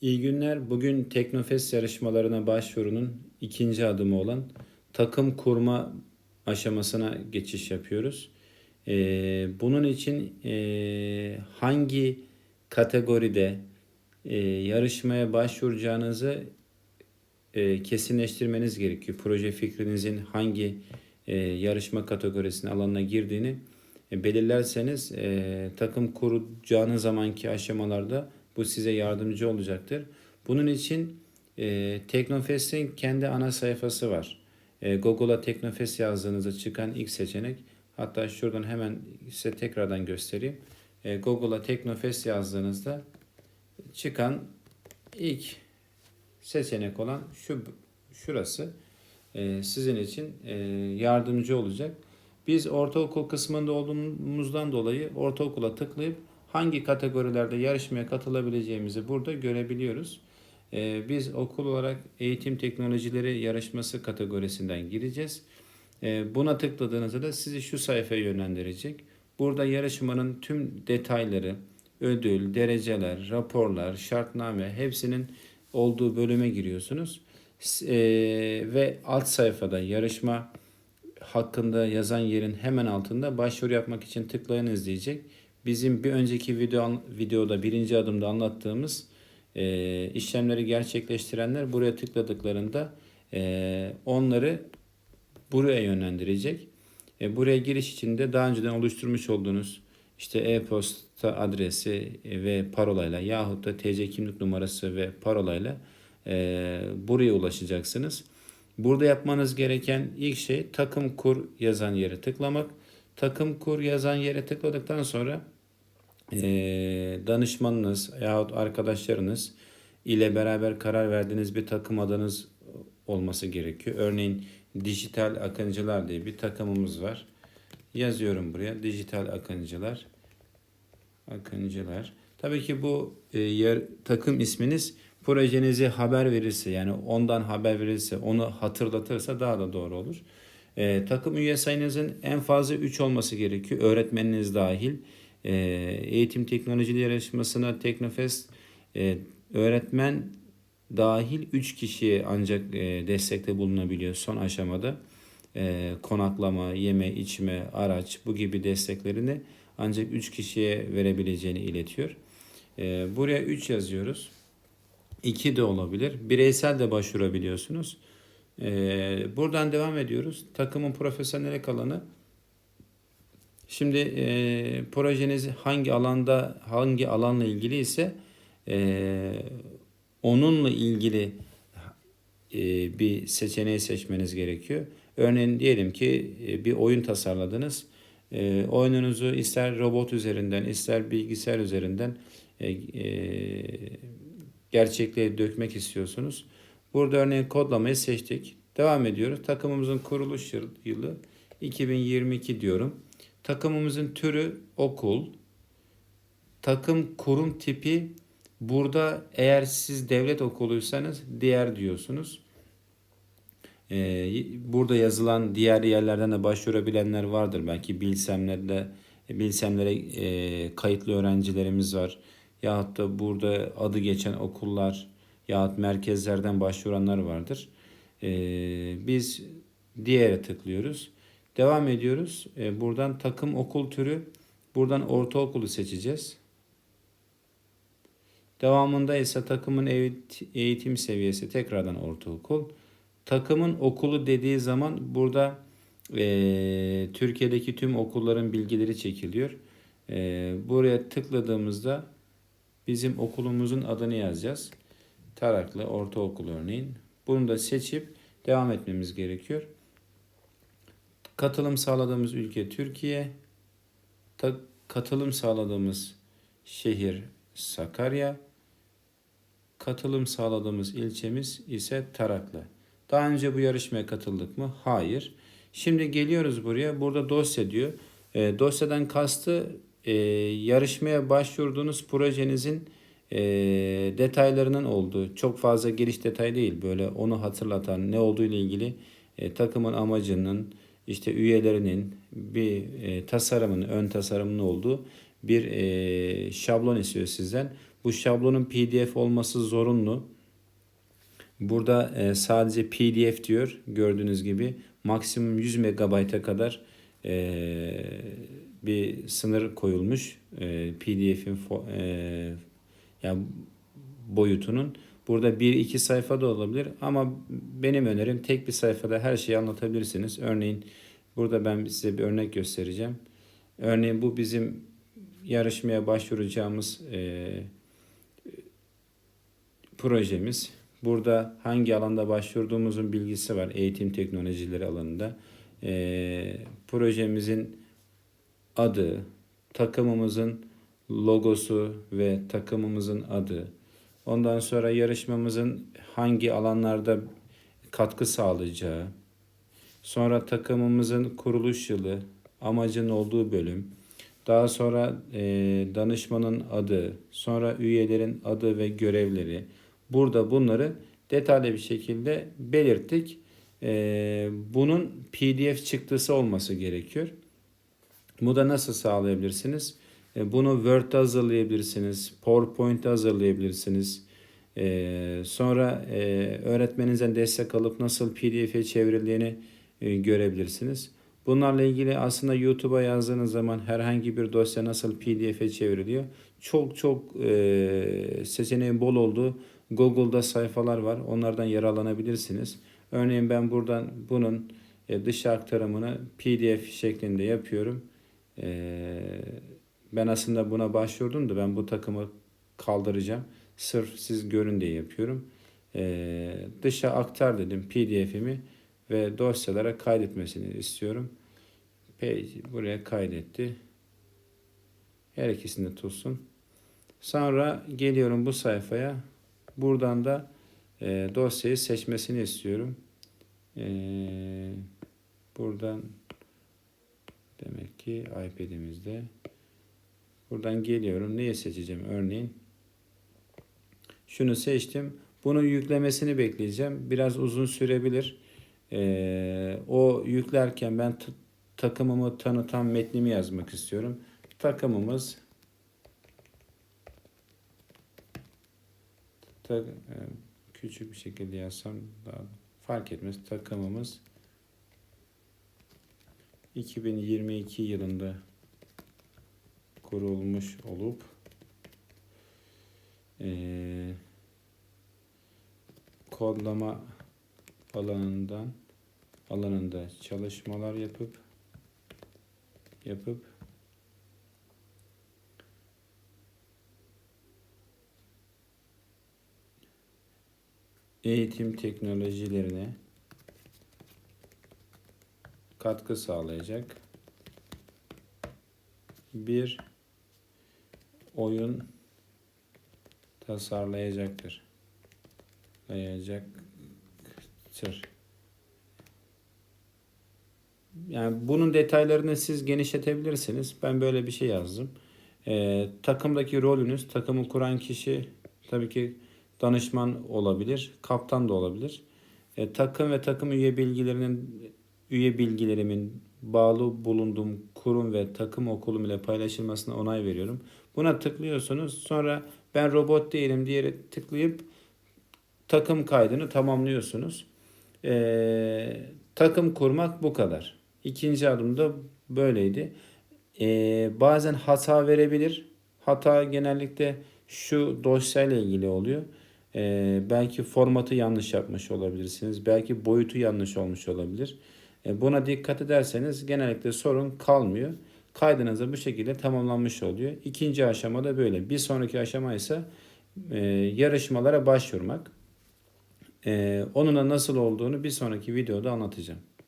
İyi günler. Bugün Teknofest yarışmalarına başvurunun ikinci adımı olan takım kurma aşamasına geçiş yapıyoruz. Ee, bunun için e, hangi kategoride e, yarışmaya başvuracağınızı e, kesinleştirmeniz gerekiyor. Proje fikrinizin hangi e, yarışma kategorisine alanına girdiğini e, belirlerseniz e, takım kuracağınız zamanki aşamalarda bu size yardımcı olacaktır. Bunun için e, Teknofest'in kendi ana sayfası var. E, Google'a Teknofest yazdığınızda çıkan ilk seçenek hatta şuradan hemen size tekrardan göstereyim. E, Google'a Teknofest yazdığınızda çıkan ilk seçenek olan şu şurası e, sizin için e, yardımcı olacak. Biz ortaokul kısmında olduğumuzdan dolayı ortaokula tıklayıp hangi kategorilerde yarışmaya katılabileceğimizi burada görebiliyoruz. E, biz okul olarak eğitim teknolojileri yarışması kategorisinden gireceğiz. E, buna tıkladığınızda da sizi şu sayfaya yönlendirecek. Burada yarışmanın tüm detayları, ödül, dereceler, raporlar, şartname hepsinin olduğu bölüme giriyorsunuz. Eee, ve alt sayfada yarışma hakkında yazan yerin hemen altında başvuru yapmak için tıklayınız diyecek. Bizim bir önceki video videoda birinci adımda anlattığımız eee, işlemleri gerçekleştirenler buraya tıkladıklarında eee, onları buraya yönlendirecek. E, buraya giriş için de daha önceden oluşturmuş olduğunuz işte e-posta adresi e, ve parolayla yahut da TC kimlik numarası ve parolayla e, buraya ulaşacaksınız. Burada yapmanız gereken ilk şey takım kur yazan yere tıklamak. Takım kur yazan yere tıkladıktan sonra e, danışmanınız yahut arkadaşlarınız ile beraber karar verdiğiniz bir takım adınız olması gerekiyor. Örneğin Dijital Akıncılar diye bir takımımız var. Yazıyorum buraya Dijital Akıncılar. Akıncılar. Tabii ki bu e, yer, takım isminiz projenizi haber verirse yani ondan haber verirse onu hatırlatırsa daha da doğru olur. E, takım üye sayınızın en fazla 3 olması gerekiyor. Öğretmeniniz dahil. E, eğitim teknolojileri yarışmasına Teknofest e, öğretmen dahil 3 kişiye ancak e, destekte bulunabiliyor son aşamada. E, konaklama, yeme, içme, araç bu gibi desteklerini ancak 3 kişiye verebileceğini iletiyor. E, buraya 3 yazıyoruz. 2 de olabilir. Bireysel de başvurabiliyorsunuz. E, buradan devam ediyoruz. Takımın profesyonel alanı. Şimdi e, projeniz hangi alanda hangi alanla ilgili ise e, onunla ilgili e, bir seçeneği seçmeniz gerekiyor. Örneğin diyelim ki e, bir oyun tasarladınız. E, oyununuzu ister robot üzerinden ister bilgisayar üzerinden e, e, gerçekliğe dökmek istiyorsunuz. Burada örneğin kodlamayı seçtik. Devam ediyoruz. Takımımızın kuruluş yıl- yılı 2022 diyorum. Takımımızın türü okul. Takım kurum tipi burada eğer siz devlet okuluysanız diğer diyorsunuz. Ee, burada yazılan diğer yerlerden de başvurabilenler vardır. Belki bilsemlerde bilsemlere e, kayıtlı öğrencilerimiz var. Yahut da burada adı geçen okullar yahut merkezlerden başvuranlar vardır. Ee, biz diğere tıklıyoruz. Devam ediyoruz. Ee, buradan takım okul türü buradan ortaokulu seçeceğiz. Devamında ise takımın eğit- eğitim seviyesi tekrardan ortaokul. Takımın okulu dediği zaman burada eee, Türkiye'deki tüm okulların bilgileri çekiliyor. Eee, buraya tıkladığımızda bizim okulumuzun adını yazacağız. Taraklı Ortaokul örneğin. Bunu da seçip devam etmemiz gerekiyor. Katılım sağladığımız ülke Türkiye. Ta- katılım sağladığımız şehir Sakarya. Katılım sağladığımız ilçemiz ise Taraklı. Daha önce bu yarışmaya katıldık mı? Hayır. Şimdi geliyoruz buraya. Burada dosya diyor. E, dosyadan kastı e, yarışmaya başvurduğunuz projenizin e, detaylarının olduğu. Çok fazla giriş detay değil. Böyle onu hatırlatan ne olduğu ile ilgili e, takımın amacının işte üyelerinin bir e, tasarımın ön tasarımının olduğu bir e, şablon istiyor sizden. Bu şablonun PDF olması zorunlu. Burada e, sadece PDF diyor gördüğünüz gibi maksimum 100 MB'a kadar e, bir sınır koyulmuş e, PDF'in e, yani boyutunun. Burada 1-2 sayfa da olabilir ama benim önerim tek bir sayfada her şeyi anlatabilirsiniz. Örneğin burada ben size bir örnek göstereceğim. Örneğin bu bizim yarışmaya başvuracağımız e, projemiz. Burada hangi alanda başvurduğumuzun bilgisi var eğitim teknolojileri alanında. E, projemizin adı, takımımızın logosu ve takımımızın adı. Ondan sonra yarışmamızın hangi alanlarda katkı sağlayacağı. Sonra takımımızın kuruluş yılı, amacın olduğu bölüm. Daha sonra e, danışmanın adı, sonra üyelerin adı ve görevleri. Burada bunları detaylı bir şekilde belirttik. E, bunun PDF çıktısı olması gerekiyor. Bu da nasıl sağlayabilirsiniz? E, bunu Word'da hazırlayabilirsiniz, PowerPoint'te hazırlayabilirsiniz. E, sonra e, öğretmeninizden destek alıp nasıl PDF'e çevrildiğini görebilirsiniz. Bunlarla ilgili aslında YouTube'a yazdığınız zaman herhangi bir dosya nasıl PDF'e çevriliyor. Çok çok e, seçeneğin bol olduğu Google'da sayfalar var. Onlardan yararlanabilirsiniz. Örneğin ben buradan bunun dış aktarımını PDF şeklinde yapıyorum. E, ben aslında buna başvurdum da ben bu takımı kaldıracağım. Sırf siz görün diye yapıyorum. E, dışa aktar dedim PDF'imi ve dosyalara kaydetmesini istiyorum. Page buraya kaydetti. Her ikisini tutsun. Sonra geliyorum bu sayfaya. Buradan da e, dosyayı seçmesini istiyorum. E, buradan demek ki iPad'imizde. Buradan geliyorum. Neyi seçeceğim? Örneğin şunu seçtim. Bunu yüklemesini bekleyeceğim. Biraz uzun sürebilir. Ee, o yüklerken ben takımımı tanıtan metnimi yazmak istiyorum. Takımımız ta, e, küçük bir şekilde yazsam daha fark etmez. Takımımız 2022 yılında kurulmuş olup e, kodlama alanından alanında çalışmalar yapıp yapıp eğitim teknolojilerine katkı sağlayacak bir oyun tasarlayacaktır. Layacaktır. Yani bunun detaylarını siz genişletebilirsiniz. Ben böyle bir şey yazdım. Ee, takımdaki rolünüz, takımı kuran kişi tabii ki danışman olabilir, kaptan da olabilir. Ee, takım ve takım üye bilgilerinin üye bilgilerimin bağlı bulunduğum kurum ve takım okulum ile paylaşılmasına onay veriyorum. Buna tıklıyorsunuz. Sonra ben robot değilim diye tıklayıp takım kaydını tamamlıyorsunuz. Ee, takım kurmak bu kadar. İkinci adımda böyleydi. Ee, bazen hata verebilir. Hata genellikle şu dosyayla ilgili oluyor. Ee, belki formatı yanlış yapmış olabilirsiniz. Belki boyutu yanlış olmuş olabilir. Ee, buna dikkat ederseniz genellikle sorun kalmıyor. Kaydınız da bu şekilde tamamlanmış oluyor. İkinci aşama da böyle. Bir sonraki aşama ise e, yarışmalara başvurmak. E, onun da nasıl olduğunu bir sonraki videoda anlatacağım.